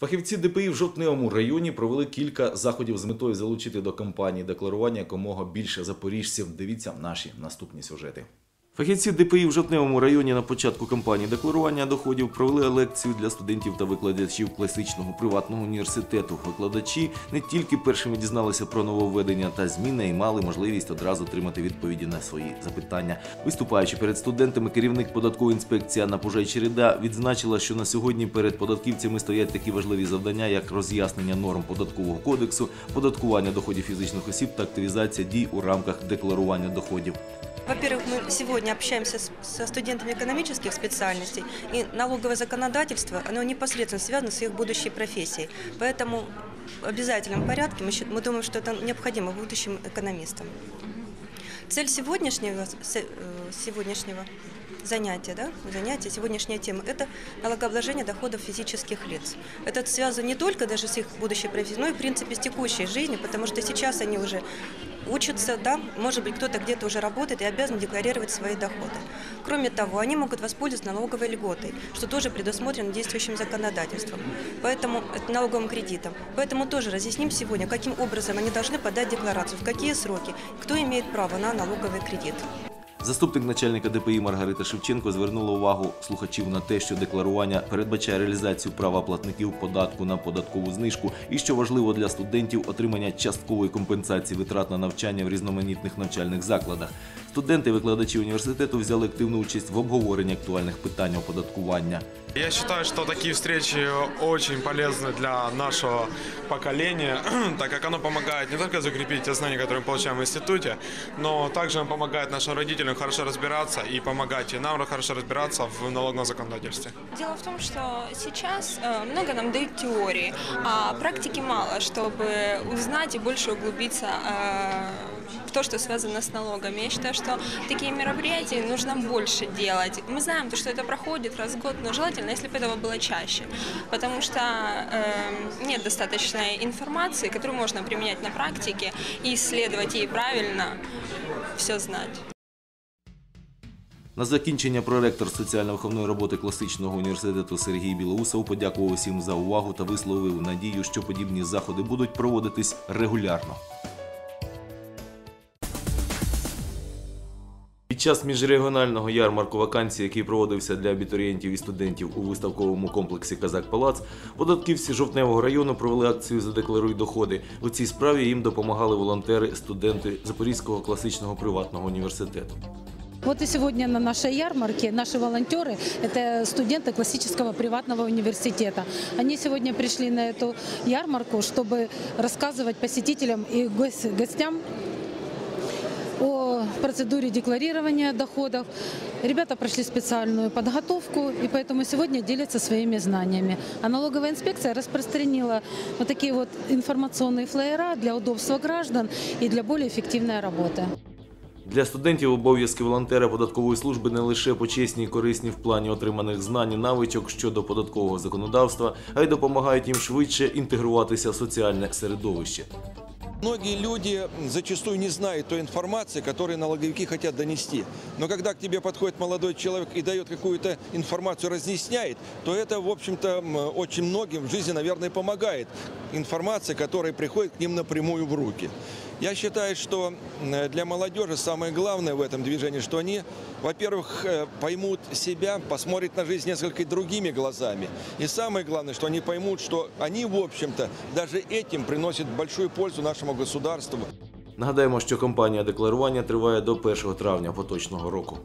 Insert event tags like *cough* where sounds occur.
Фахівці ДПІ в Жовтневому районі провели кілька заходів з метою залучити до кампанії декларування якомога більше запоріжців. Дивіться наші наступні сюжети. Фахівці ДПІ в Жовтневому районі на початку кампанії декларування доходів провели лекцію для студентів та викладачів класичного приватного університету. Викладачі не тільки першими дізналися про нововведення та зміни і мали можливість одразу отримати відповіді на свої запитання. Виступаючи перед студентами, керівник податкової інспекції Анна Пужай відзначила, що на сьогодні перед податківцями стоять такі важливі завдання, як роз'яснення норм податкового кодексу, податкування доходів фізичних осіб та активізація дій у рамках декларування доходів. Во-первых, мы сегодня общаемся с- со студентами экономических специальностей, и налоговое законодательство, оно непосредственно связано с их будущей профессией. Поэтому в обязательном порядке мы, мы думаем, что это необходимо будущим экономистам. Цель сегодняшнего, э, сегодняшнего занятия, да, занятия, сегодняшняя тема – это налогообложение доходов физических лиц. Это связано не только даже с их будущей профессией, но и, в принципе, с текущей жизнью, потому что сейчас они уже учатся, да, может быть, кто-то где-то уже работает и обязан декларировать свои доходы. Кроме того, они могут воспользоваться налоговой льготой, что тоже предусмотрено действующим законодательством, поэтому это налоговым кредитом. Поэтому тоже разъясним сегодня, каким образом они должны подать декларацию, в какие сроки, кто имеет право на налоговый кредит. Заступник начальника ДПІ Маргарита Шевченко звернула увагу слухачів на те, що декларування передбачає реалізацію права платників податку на податкову знижку, і що важливо для студентів отримання часткової компенсації витрат на навчання в різноманітних навчальних закладах. Студенти і викладачі університету взяли активну участь в обговоренні актуальних питань оподаткування. Я считаю, что такие встречи очень полезны для нашего поколения, *clears throat* так как оно помогает не только закрепить те знания, которые мы получаем в институте, но также оно помогает нашим родителям хорошо разбираться и помогать и нам хорошо разбираться в налоговом законодательстве. Дело в том, что сейчас э, много нам дают теории, а практики мало, чтобы узнать и больше углубиться э, в то, что связано с налогами. Я считаю, что такие мероприятия нужно больше делать. Мы знаем, то, что это проходит раз в год, но желательно, если бы этого было чаще, потому что э, нет достаточной информации, которую можно применять на практике и исследовать ей правильно, все знать. На закінчення проректор соціально-виховної роботи класичного університету Сергій Білоусов подякував усім за увагу та висловив надію, що подібні заходи будуть проводитись регулярно. Під час міжрегіонального ярмарку вакансій, який проводився для абітурієнтів і студентів у виставковому комплексі Казак Палац, податківці жовтневого району провели акцію «Задекларуй доходи. У цій справі їм допомагали волонтери, студенти Запорізького класичного приватного університету. Вот и сегодня на нашей ярмарке наши волонтеры – это студенты классического приватного университета. Они сегодня пришли на эту ярмарку, чтобы рассказывать посетителям и гос- гостям о процедуре декларирования доходов. Ребята прошли специальную подготовку и поэтому сегодня делятся своими знаниями. А налоговая инспекция распространила вот такие вот информационные флеера для удобства граждан и для более эффективной работы. Для студентів обов'язки волонтера податкової служби не лише почесні і корисні в плані отриманих знань і навичок щодо податкового законодавства, а й допомагають їм швидше інтегруватися в соціальне середовище. Многие люди зачастую не знают той информации, которую налоговики хотят донести. Но когда к тебе подходит молодой человек и дает какую-то информацию, разъясняет, то это, в общем-то, очень многим в жизни, наверное, помогает. Информация, которая приходит к ним напрямую в руки. Я считаю, что для молодежи самое главное в этом движении, что они, во-первых, э, поймут себя, посмотрят на жизнь несколько другими глазами. И самое главное, что они поймут, что они, в общем-то, даже этим приносят большую пользу нашему государству. Нагадаємо, що кампанія декларування триває до 1 травня поточного року.